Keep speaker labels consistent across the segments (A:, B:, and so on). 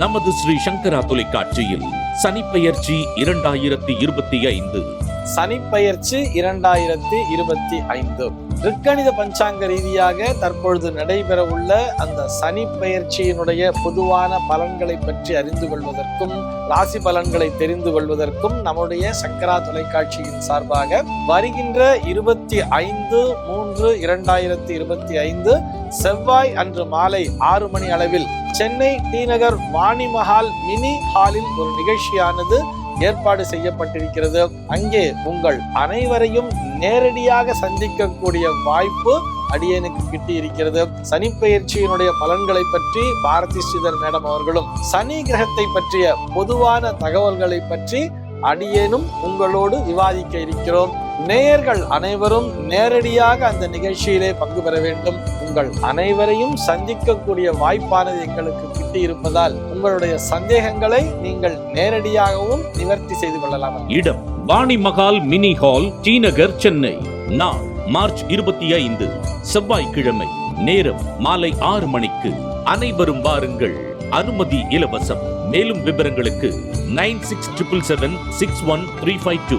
A: நமது ஸ்ரீ சங்கரா தொலைக்காட்சியில் சனிப்பெயர்ச்சி இரண்டாயிரத்தி இருபத்தி ஐந்து.
B: சனிப்பெயர்ச்சி இரண்டாயிரத்தி இருபத்தி ஐந்து. ரிக்கணித பஞ்சாங்க ரீதியாக தற்பொழுது நடைபெற உள்ள அந்த சனி பெயர்ச்சியினுடைய பொதுவான பலன்களை பற்றி அறிந்து கொள்வதற்கும் ராசி பலன்களை தெரிந்து கொள்வதற்கும் நம்முடைய சங்கரா தொலைக்காட்சியின் சார்பாக வருகின்ற இருபத்தி ஐந்து மூன்று இரண்டாயிரத்தி இருபத்தி ஐந்து செவ்வாய் அன்று மாலை ஆறு மணி அளவில் சென்னை டிநகர் வாணிமஹால் வாணி மஹால் மினி ஹாலில் ஒரு நிகழ்ச்சியானது ஏற்பாடு செய்யப்பட்டிருக்கிறது. அங்கே உங்கள் அனைவரையும் நேரடியாக சந்திக்கக்கூடிய வாய்ப்பு அடியனுக்கு கிட்டி இருக்கிறது சனி பெயர்ச்சியினுடைய பலன்களை பற்றி பாரதி ஸ்ரீதர் மேடம் அவர்களும் சனி கிரகத்தை பற்றிய பொதுவான தகவல்களை பற்றி அடியேனும் உங்களோடு விவாதிக்க இருக்கிறோம். நேயர்கள் அனைவரும் நேரடியாக அந்த நிகழ்ச்சியிலே பங்கு பெற வேண்டும். உங்கள் அனைவரையும் சந்திக்கக்கூடிய வாய்ப்பானது எங்களுக்கு கிட்டி இருப்பதால் உங்களுடைய சந்தேகங்களை நீங்கள் நேரடியாகவும் நிவர்த்தி செய்து கொள்ளலாம்.
A: இடம் வாணி மகால் மினி ஹால் டிநகர் சென்னை. நான் மார்ச் இருபத்தி ஐந்து செவ்வாய்க்கிழமை நேரம் மாலை ஆறு மணிக்கு. அனைவரும் வாருங்கள். அனுமதி இலவசம். மேலும் விவரங்களுக்கு nine six triple seven six one three five two.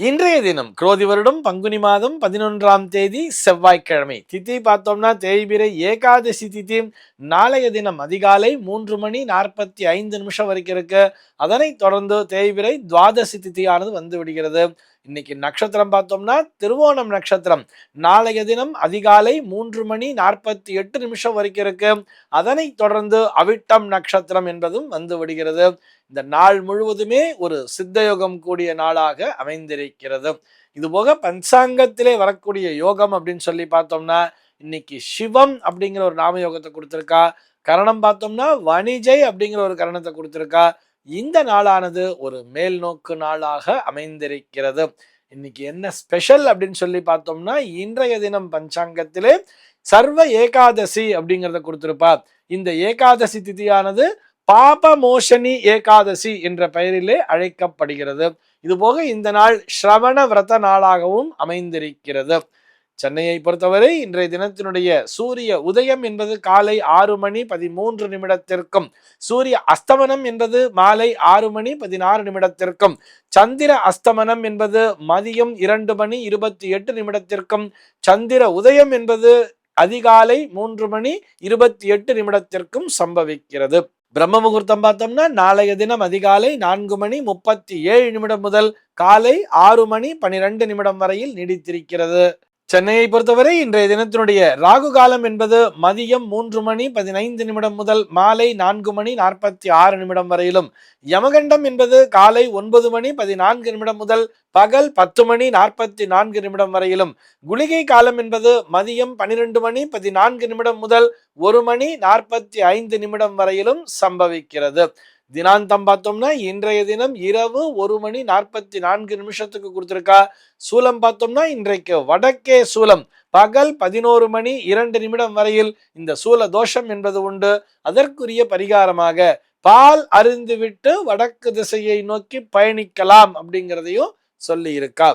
B: இன்றைய தினம் குரோதி வருடம் பங்குனி மாதம் பதினொன்றாம் தேதி செவ்வாய்க்கிழமை. திதி பார்த்தோம்னா தேய்பிரை ஏகாதசி திதி. நாளைய தினம் அதிகாலை மூன்று மணி நாற்பத்தி ஐந்து நிமிஷம் வரைக்கும் இருக்கு. அதனைத் தொடர்ந்து தேய்பிரை துவாதசி திதியானது வந்து விடுகிறது. இன்னைக்கு நட்சத்திரம் பார்த்தோம்னா திருவோணம் நட்சத்திரம். நாளைய தினம் அதிகாலை மூன்று மணி நாற்பத்தி எட்டு நிமிஷம் வரைக்கும் இருக்கு. அதனைத் தொடர்ந்து அவிட்டம் நட்சத்திரம் என்பதும் வந்து விடுகிறது. இந்த நாள் முழுவதுமே ஒரு சித்தயோகம் கூடிய நாளாக அமைந்திருக்கிறது. இது போக பஞ்சாங்கத்திலே வரக்கூடிய யோகம் அப்படின்னு சொல்லி பார்த்தோம்னா இன்னைக்கு சிவம் அப்படிங்கிற ஒரு நாம யோகத்தை கொடுத்துருக்கா. கரணம் பார்த்தோம்னா வணிஜை அப்படிங்கிற ஒரு கரணத்தை கொடுத்துருக்கா. இந்த நாளானது ஒரு மேல் நோக்கு நாளாக அமைந்திருக்கிறது. இன்னைக்கு என்ன ஸ்பெஷல் அப்படின்னு சொல்லி பார்த்தோம்னா இன்றைய தினம் பஞ்சாங்கத்திலே சர்வ ஏகாதசி அப்படிங்கிறத கொடுத்துருப்பா. இந்த ஏகாதசி திதியானது பாபமோஷனி ஏகாதசி என்ற பெயரிலே அழைக்கப்படுகிறது. இதுபோக இந்த நாள் ஸ்ரவண விரத நாளாகவும் அமைந்திருக்கிறது. சென்னையை பொறுத்தவரை இன்றைய தினத்தினுடைய சூரிய உதயம் என்பது காலை ஆறு மணி பதிமூன்று நிமிடத்திற்கும் சூரிய அஸ்தமனம் என்பது மாலை ஆறு மணி பதினாறு நிமிடத்திற்கும் சந்திர அஸ்தமனம் என்பது மதியம் இரண்டு மணி இருபத்தி எட்டு நிமிடத்திற்கும் சந்திர உதயம் என்பது அதிகாலை மூன்று மணி இருபத்தி எட்டு நிமிடத்திற்கும் சம்பவிக்கிறது. பிரம்ம முகூர்த்தம் பார்த்தோம்னா நாளைய தினம் அதிகாலை நான்கு மணி முப்பத்தி ஏழு நிமிடம் முதல் காலை ஆறு மணி பனிரெண்டு நிமிடம் வரையில் நீடித்திருக்கிறது. சென்னையை பொறுத்தவரை இன்றைய தினத்தினுடைய ராகு காலம் என்பது மதியம் மூன்று மணி பதினைந்து நிமிடம் முதல் மாலை நான்கு மணி நாற்பத்தி ஆறு நிமிடம் வரையிலும். யமகண்டம் என்பது காலை ஒன்பது மணி பதினான்கு நிமிடம் முதல் பகல் பத்து மணி நாற்பத்தி நான்கு நிமிடம் வரையிலும். குளிகை காலம் என்பது மதியம் பனிரெண்டு மணி பதினான்கு நிமிடம் முதல் ஒரு மணி நாற்பத்தி ஐந்து நிமிடம் வரையிலும் சம்பவிக்கிறது. தினாந்தம் பார்த்தோம்னா இன்றைய தினம் இரவு ஒரு மணி நாற்பத்தி நான்கு நிமிஷத்துக்கு கொடுத்துருக்கா சூலம் பார்த்தோம்னா இன்றைக்கு வடக்கே சூலம். பகல் பதினோரு மணி இரண்டு நிமிடம் வரையில் இந்த சூல தோஷம் என்பது உண்டு. அதற்குரிய பரிகாரமாக பால் அருந்துவிட்டு வடக்கு திசையை நோக்கி பயணிக்கலாம் அப்படிங்கிறதையும் சொல்லி இருக்கா